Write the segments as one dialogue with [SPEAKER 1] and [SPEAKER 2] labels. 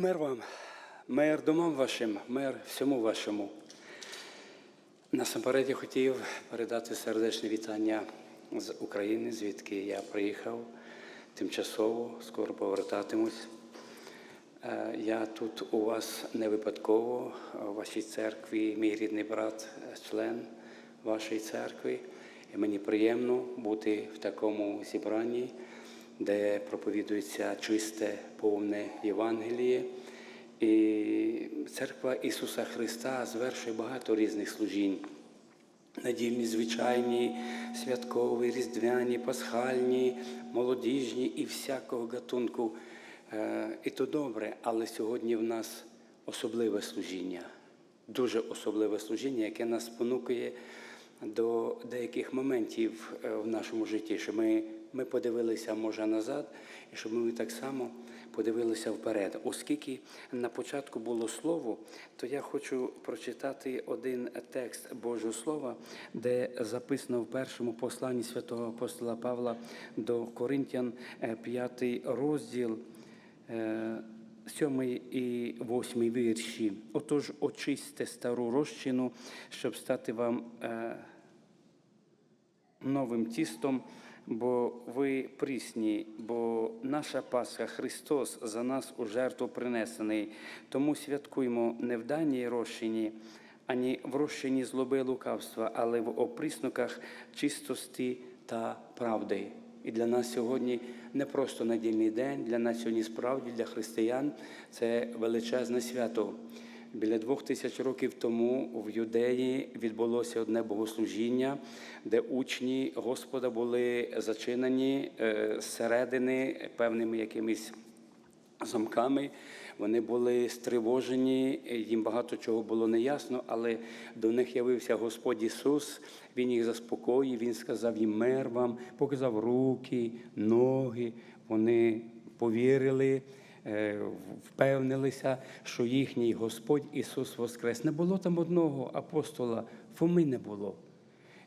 [SPEAKER 1] Мир вам, мир домам вашим, мир всьому вашому. Насамперед я хотів передати сердечне вітання з України, звідки я приїхав тимчасово, скоро повертатимусь. Е, Я тут у вас не випадково, у вашій церкві, мій рідний брат, е, член вашої церкви. І мені приємно бути в такому зібранні, де проповідується чисте, повне Євангеліє. І церква Ісуса Христа звершує багато різних служінь. Недільні, звичайні, святкові, різдвяні, пасхальні, молодіжні і всякого гатунку. Е, І то добре, але сьогодні в нас особливе служіння, дуже особливе служіння, яке нас спонукує до деяких моментів е, в нашому житті, що ми, ми подивилися, може, назад, і щоб ми так само подивилися вперед. Оскільки на початку було слово, то я хочу прочитати один текст Божого Слова, де записано в першому посланні святого апостола Павла до Коринтян, 5 розділ. е, Сьомий і восьмий вірші. Отож, очисьте стару розчину, щоб стати вам е, новим тістом, бо ви прісні, бо наша Пасха Христос за нас у жертву принесений. Тому святкуємо не в даній розчині, ані в розчині злоби лукавства, але в опріснуках чистості та правди. І для нас сьогодні не просто недільний день, для нас сьогодні справді для християн це величезне свято. Біля двох тисяч років тому в Юдеї відбулося одне богослужіння, де учні Господа були зачинені е, зсередини певними якимись замками. Вони були стривожені, їм багато чого було неясно, але до них явився Господь Ісус. Він їх заспокоїв, Він сказав їм мир вам, показав руки, ноги. Вони повірили, впевнилися, що їхній Господь Ісус Воскрес. Не було там одного апостола, Фоми не було.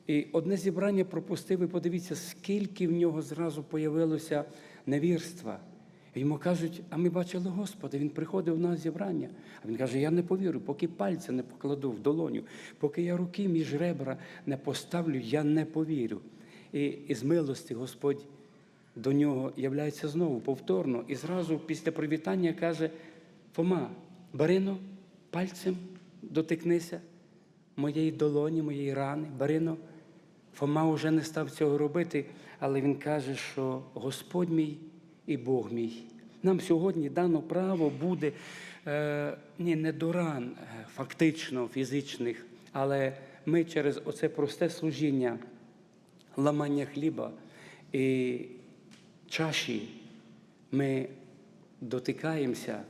[SPEAKER 1] І одне зібрання пропустив, і подивіться, скільки в нього зразу появилося невірства. Йому кажуть, а ми бачили Господа, він приходив на зібрання. А він каже: Я не повірю, поки пальця не покладу в долоню, поки я руки між ребра не поставлю, я не повірю. І із милості Господь до нього являється знову повторно. І зразу після привітання каже: Фома, Барино, пальцем дотикнися моєї долоні, моєї рани, Барино. Фома вже не став цього робити, але він каже, що Господь мій і Бог мій. Нам сьогодні дано право буде е, ні, не до ран, е, фактично фізичних, але ми через оце просте служіння, ламання хліба і чаші ми дотикаємося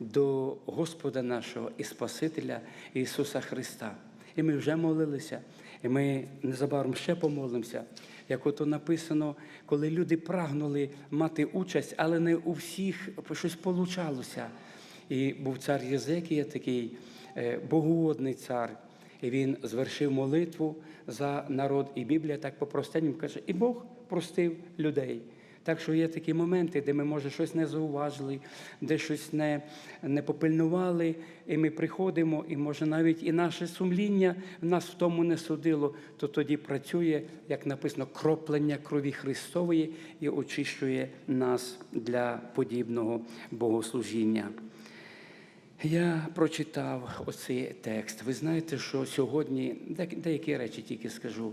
[SPEAKER 1] до Господа нашого і Спасителя Ісуса Христа. І ми вже молилися, і ми незабаром ще помолимося. Як ото написано, коли люди прагнули мати участь, але не у всіх щось получалося. І був цар Єзекія такий е, богоугодний цар. І він звершив молитву за народ, і Біблія так по-простенькому каже, і Бог простив людей. Так що є такі моменти, де ми, може, щось не зауважили, де щось не, не попильнували, і ми приходимо, і може навіть і наше сумління нас в тому не судило, то тоді працює, як написано, кроплення крові Христової і очищує нас для подібного богослужіння. Я прочитав оцей текст. Ви знаєте, що сьогодні, деякі речі тільки скажу.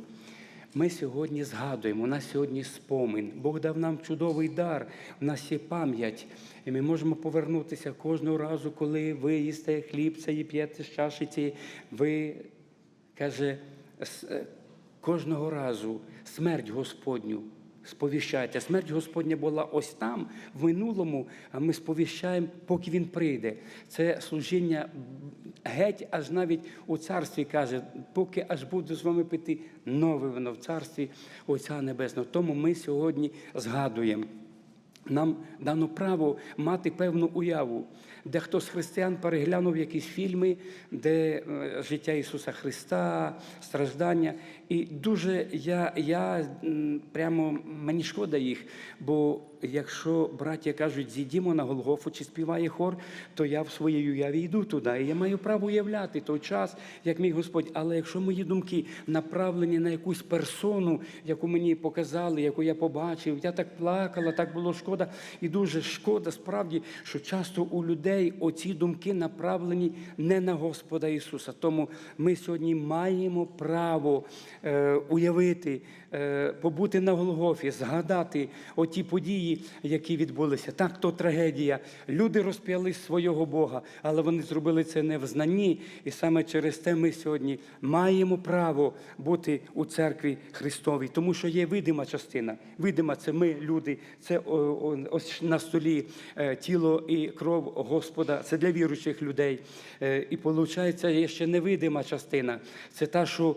[SPEAKER 1] Ми сьогодні згадуємо, у нас сьогодні спомин. Бог дав нам чудовий дар, у нас є пам'ять, і ми можемо повернутися кожного разу, коли ви їсте хліб, це і п'єте з чашиці, ви, каже, е, кожного разу смерть Господню сповіщаєте. Смерть Господня була ось там, в минулому, а ми сповіщаємо, поки Він прийде. Це служіння геть, аж навіть у царстві каже, поки аж буду з вами пити нове вино в царстві Отця Небесного. Тому ми сьогодні згадуємо. Нам дано право мати певну уяву, де хто з християн переглянув якісь фільми, де е, життя Ісуса Христа, страждання. І дуже я, я прямо мені шкода їх, бо якщо браття кажуть, зійдімо на Голгофу чи співає хор, то я в своїй уяві йду туди. І я маю право уявляти той час, як мій Господь. Але якщо мої думки направлені на якусь персону, яку мені показали, яку я побачив, я так плакала, так було шкода. І дуже шкода, справді, що часто у людей оці думки направлені не на Господа Ісуса. Тому ми сьогодні маємо право уявити, е, побути на Голгофі, згадати оті події, які відбулися. Так, то трагедія. Люди розп'яли свого Бога, але вони зробили це не в знанні. І саме через те ми сьогодні маємо право бути у церкві Христовій, тому що є видима частина. Видима це ми, люди, це ось на столі е, тіло і кров Господа. Це для віруючих людей. Е, І виходить, є ще невидима частина. Це та, що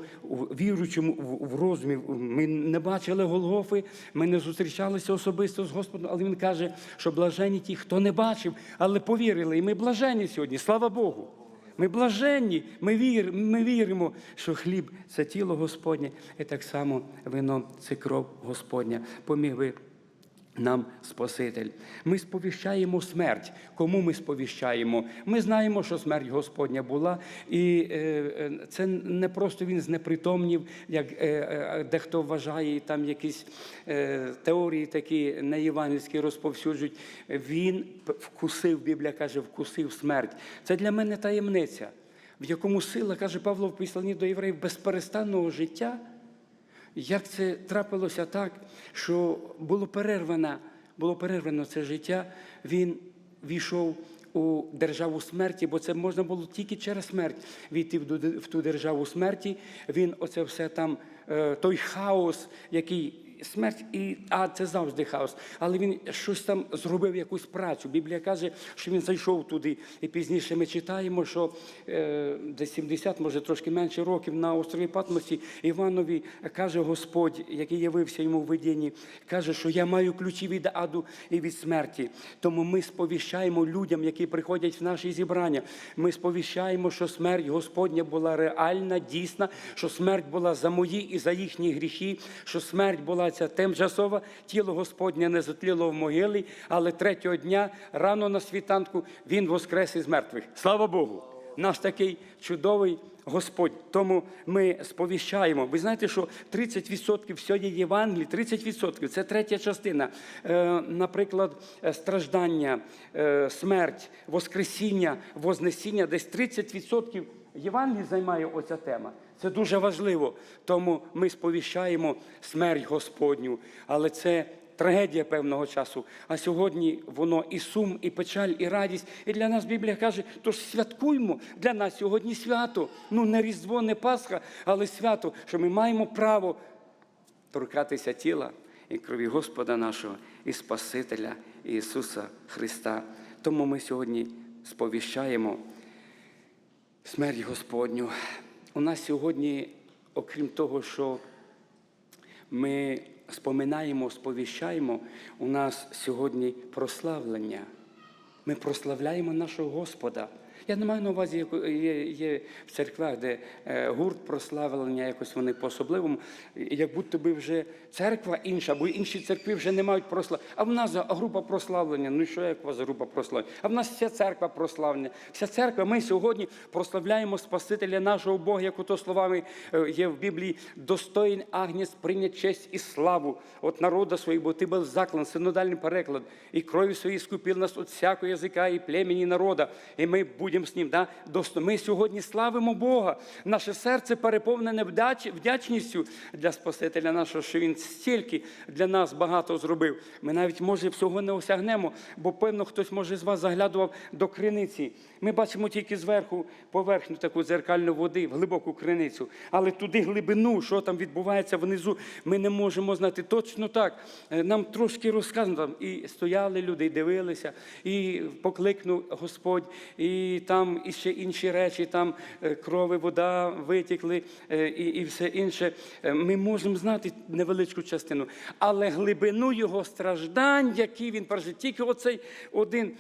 [SPEAKER 1] віруючому в розумі ми не бачили Голгофи, ми не зустрічалися особисто з Господом, але він каже, що блаженні ті, хто не бачив, але повірили. І ми блаженні сьогодні. Слава Богу. Ми блаженні, ми, вір, ми віримо, що хліб це тіло Господнє, і так само вино це кров Господня. Поміг би нам Спаситель. Ми сповіщаємо смерть. Кому ми сповіщаємо? Ми знаємо, що смерть Господня була, і е, е, це не просто він знепритомнів, як е, дехто вважає, там якісь теорії такі неєвангельські розповсюджують. Він вкусив, Біблія каже, вкусив смерть. Це для мене таємниця, в якому сила, каже Павло в післанні до євреїв, безперестанного життя. Як це трапилося так, що було перервано, було перервано це життя, він війшов у державу смерті, бо це можна було тільки через смерть війти в ту- державу смерті. Він оце все там, е, той хаос, який. Смерть і а це завжди хаос. Але він щось там зробив якусь працю. Біблія каже, що він зайшов туди. І пізніше ми читаємо, що е, десь 70, може трошки менше років на острові Патмосі Іванові каже Господь, який явився йому в видінні, каже, що я маю ключі від аду і від смерті. Тому ми сповіщаємо людям, які приходять в наші зібрання. Ми сповіщаємо, що смерть Господня була реальна, дійсна, що смерть була за мої і за їхні гріхи, що смерть була ця тимчасова, тіло Господнє не затліло в могилі, але третього дня, рано на світанку, він воскрес із мертвих. Слава Богу! Наш такий чудовий Господь. Тому ми сповіщаємо. Ви знаєте, що 30% всього Євангелії, 30% це третя частина. Е, наприклад, е, страждання, е, смерть, воскресіння, вознесіння, десь 30% Євангелії займає оця тема. Це дуже важливо. Тому ми сповіщаємо смерть Господню. Але це трагедія певного часу. А сьогодні воно і сум, і печаль, і радість. І для нас Біблія каже, тож святкуймо. Для нас сьогодні свято. Ну, не Різдво, не Пасха, але свято, що ми маємо право торкатися тіла і крові Господа нашого і Спасителя Ісуса Христа. Тому ми сьогодні сповіщаємо смерть Господню. У нас сьогодні, окрім того, що ми споминаємо, сповіщаємо, у нас сьогодні прославлення. Ми прославляємо нашого Господа. Я не маю на увазі, є, є в церквах, де е, гурт прославлення, якось вони по-особливому, як будто би вже церква інша, бо інші церкви вже не мають прославлення. А в нас група прославлення. Ну що як у вас група прославлення? А в нас вся церква прославлення. Вся церква, ми сьогодні прославляємо Спасителя нашого Бога, як ото словами е, є в Біблії, достоїн Агнець прийнять честь і славу от народа своїх, бо ти був заклан, синодальний переклад, і кров'ю своєю скупив нас від всякого язика і племені народа, і ми будемо з ним. Да? Ми сьогодні славимо Бога. Наше серце переповнене вдячністю для Спасителя нашого, що Він стільки для нас багато зробив. Ми навіть, може, всього не осягнемо, бо певно хтось, може, з вас заглядував до криниці. Ми бачимо тільки зверху поверхню таку дзеркальну води, в глибоку криницю. Але туди глибину, що там відбувається внизу, ми не можемо знати. Точно так. Е, Нам трошки розказано. І стояли люди, і дивилися, і покликнув Господь, і там і ще інші речі, там е, крови, вода витікли, е, і, і все інше. Е, Ми можемо знати невеличку частину, але глибину його страждань, які він пережив, тільки оцей один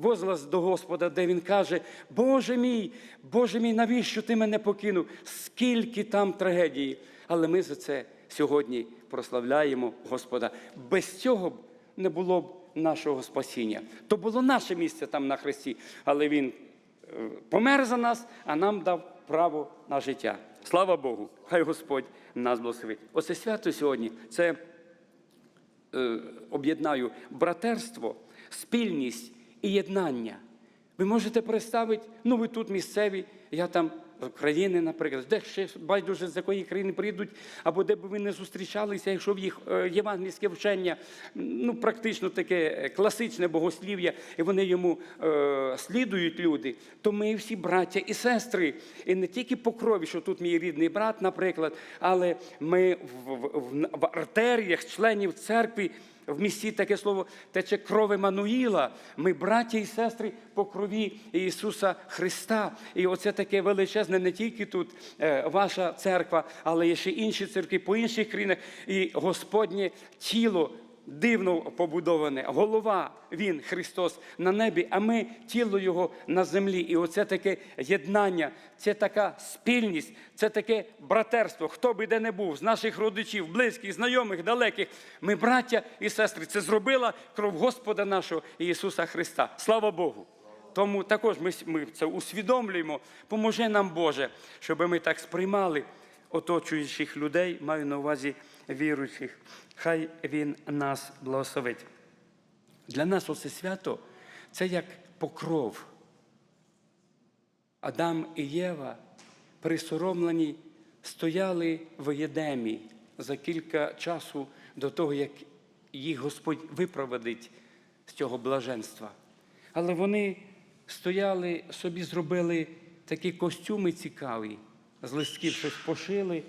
[SPEAKER 1] возглас до Господа, де він каже: Боже мій, Боже мій, навіщо ти мене покинув? Скільки там трагедії? Але ми за це сьогодні прославляємо Господа. Без цього б не було б нашого спасіння. То було наше місце там на хресті, але Він е, помер за нас, а нам дав право на життя. Слава Богу! Хай Господь нас благословить. Оце свято сьогодні це е, об'єднаю братерство, спільність і єднання. Ви можете представити, ну ви тут місцеві, я там України, наприклад, де ще байдуже з якої країни прийдуть, або де б ви не зустрічалися, якщо в їх е, євангельське вчення, ну практично таке класичне богослів'я, і вони йому е, слідують люди, то ми всі браття і сестри, і не тільки по крові, що тут мій рідний брат, наприклад, але ми в, в, в, в артеріях членів церкви. В місті таке слово тече кров Еммануїла. Ми браті і сестри по крові Ісуса Христа. І оце таке величезне не тільки тут е, ваша церква, але є ще інші церкви по інших країнах. І Господнє тіло дивно побудоване. Голова Він, Христос, на небі, а ми тіло Його на землі. І оце таке єднання, це така спільність, це таке братерство. Хто би де не був, з наших родичів, близьких, знайомих, далеких. Ми, браття і сестри, це зробила кров Господа нашого Ісуса Христа. Слава Богу! Тому також ми, ми це усвідомлюємо. Поможе нам Боже, щоб ми так сприймали оточуючих людей, маю на увазі віруючих. Хай Він нас благословить. Для нас оце свято це як покров. Адам і Єва присоромлені стояли в Єдемі за кілька часу до того, як їх Господь випроводить з цього блаженства. Але вони стояли, собі зробили такі костюми цікаві, з листків щось пошили.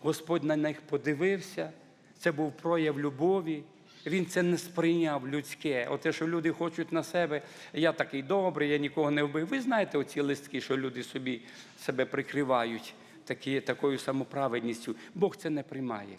[SPEAKER 1] Господь на них подивився. Це був прояв любові. Він це не сприйняв людське. Оте, що люди хочуть на себе, я такий добрий, я нікого не вбив. Ви знаєте оці листки, що люди собі себе прикривають такі, такою самоправедністю. Бог це не приймає.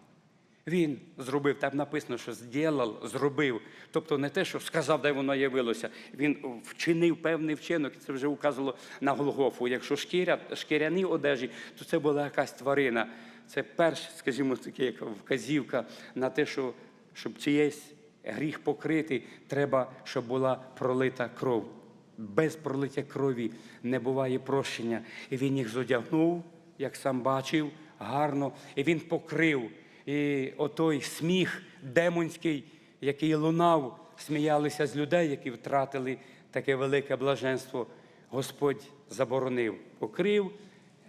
[SPEAKER 1] Він зробив, там написано, що зділав, зробив. Тобто не те, що сказав, де воно явилося. Він вчинив певний вчинок, це вже указувало на Голгофу. Якщо шкіря, шкіряні одежі, то це була якась тварина. Це перш, скажімо, таке, як вказівка на те, що щоб чиєсь гріх покрити, треба, щоб була пролита кров. Без пролиття крові не буває прощення. І він їх зодягнув, як сам бачив, гарно, і він покрив. І отой сміх демонський, який лунав, сміялися з людей, які втратили таке велике блаженство. Господь заборонив, покрив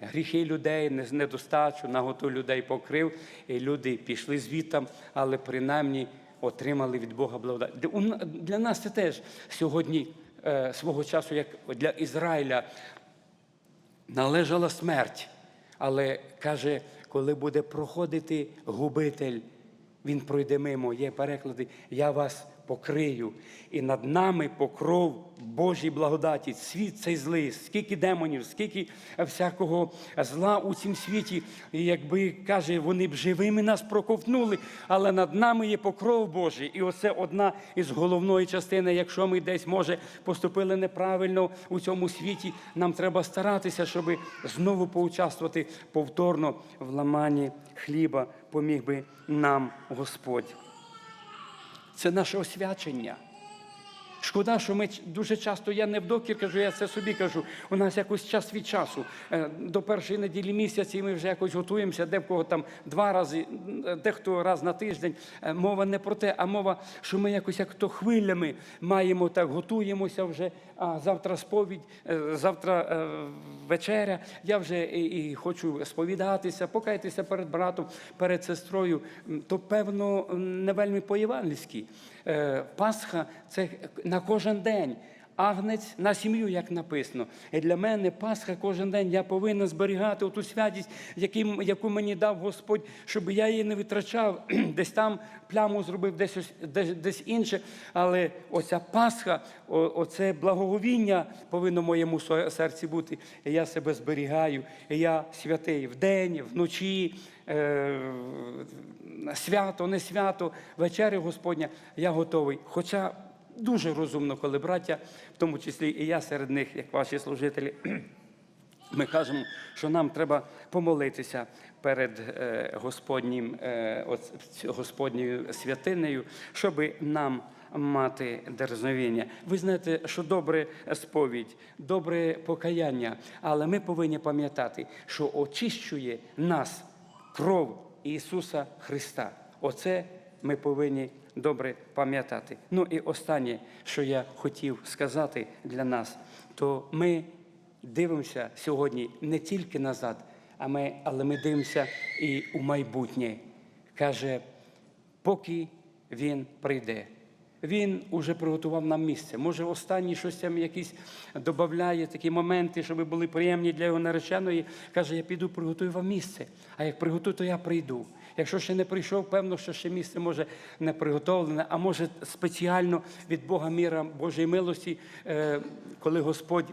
[SPEAKER 1] гріхи людей, недостачу, наготу людей покрив, і люди пішли звітам, але принаймні отримали від Бога благодать. Для нас це теж сьогодні е, свого часу, як для Ізраїля, належала смерть. Але каже, коли буде проходити губитель, він пройде мимо. Є переклади, я вас покрию. І над нами покров Божій благодаті. Світ цей злий, скільки демонів, скільки всякого зла у цім світі. І якби каже, вони б живими нас проковтнули, але над нами є покров Божий. І оце одна із головної частини. Якщо ми десь, може, поступили неправильно у цьому світі, нам треба старатися, щоб знову поучаствувати повторно в ламанні хліба, поміг би нам Господь. Це наше освячення. Шкода, що ми дуже часто, я не вдокір кажу, я це собі кажу. У нас якось час від часу. е, До першої неділі місяці ми вже якось готуємося, де в кого там два рази, дехто раз на тиждень. Е, Мова не про те, а мова, що ми якось як то хвилями маємо так, готуємося вже. А завтра сповідь, е, завтра вечеря. Я вже і, хочу сповідатися, покаятися перед братом, перед сестрою. То певно не вельми по-євангельськи. Е, Пасха це на кожен день. Агнець на сім'ю, як написано. І для мене Пасха кожен день я повинен зберігати ту святість, яку мені дав Господь, щоб я її не витрачав, десь там пляму зробив, десь, десь, десь інше. Але оця Пасха, оце благоговіння повинно в моєму серці бути. І я себе зберігаю, і я святий вдень, вночі. Е, свято, не свято, вечеря Господня, я готовий. Хоча дуже розумно, коли браття, в тому числі і я серед них, як ваші служителі, Ми кажемо, що нам треба помолитися перед е, Господнім, е, Господньою святинею, щоб нам мати дерзновіння. Ви знаєте, що добре сповідь, добре покаяння, але ми повинні пам'ятати, що очищує нас кров Ісуса Христа. Оце ми повинні добре пам'ятати. Ну і останнє, що я хотів сказати для нас, то ми дивимося сьогодні не тільки назад, а ми, але ми дивимося і у майбутнє. Каже, поки він прийде. Він уже приготував нам місце. Може, останній щось там якісь додає такі моменти, щоб були приємні для його нареченої. Каже, я піду приготую вам місце. А як приготую, то я прийду. Якщо ще не прийшов, певно, що ще місце може не приготовлене, а може спеціально від Бога міра Божої милості, е, коли Господь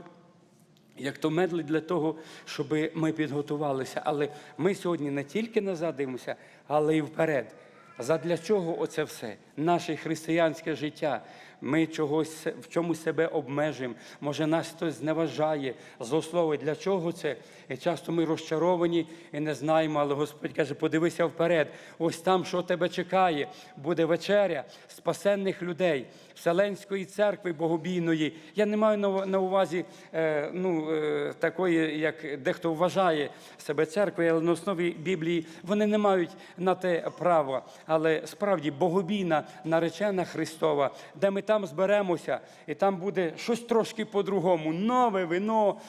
[SPEAKER 1] як то медлить для того, щоб ми підготувалися. Але ми сьогодні не тільки назад дивимося, але й вперед. Задля чого оце все? Наше християнське життя. Ми чогось в чомусь себе обмежимо. Може, нас хтось зневажає, злословить. Для чого це? І часто ми розчаровані і не знаємо, але Господь каже, подивися вперед. Ось там, що тебе чекає, буде вечеря спасенних людей, Вселенської церкви Богобійної. Я не маю на- увазі е, ну, е, такої, як дехто вважає себе церквою, але на основі Біблії вони не мають на те права. Але справді богобійна наречена Христова, де ми там зберемося, і там буде щось трошки по-другому. Нове вино,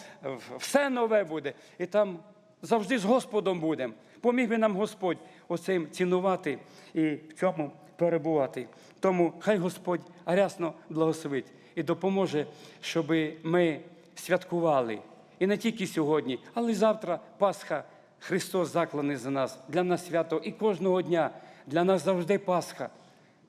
[SPEAKER 1] все нове буде. І там завжди з Господом будемо. Поміг би нам Господь оцим цінувати і в цьому перебувати. Тому хай Господь рясно благословить і допоможе, щоб ми святкували. І не тільки сьогодні, але й завтра Пасха. Христос закланий за нас. Для нас свято і кожного дня. Для нас завжди Пасха.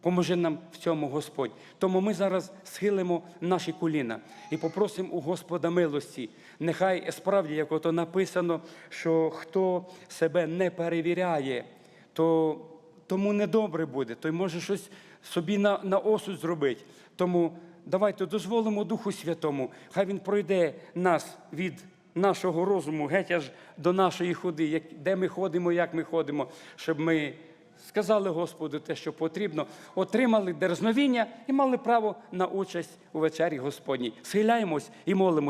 [SPEAKER 1] Поможе нам в цьому Господь. Тому ми зараз схилимо наші коліна і попросимо у Господа милості. Нехай справді, як ото написано, що хто себе не перевіряє, то тому недобре буде, той може щось собі на, на осуд зробити. Тому давайте дозволимо Духу Святому, хай Він пройде нас від нашого розуму, геть аж до нашої ходи, де ми ходимо, як ми ходимо, щоб ми сказали Господу те, що потрібно, отримали дерзновіння і мали право на участь у вечері Господній. Схиляємось і молимо.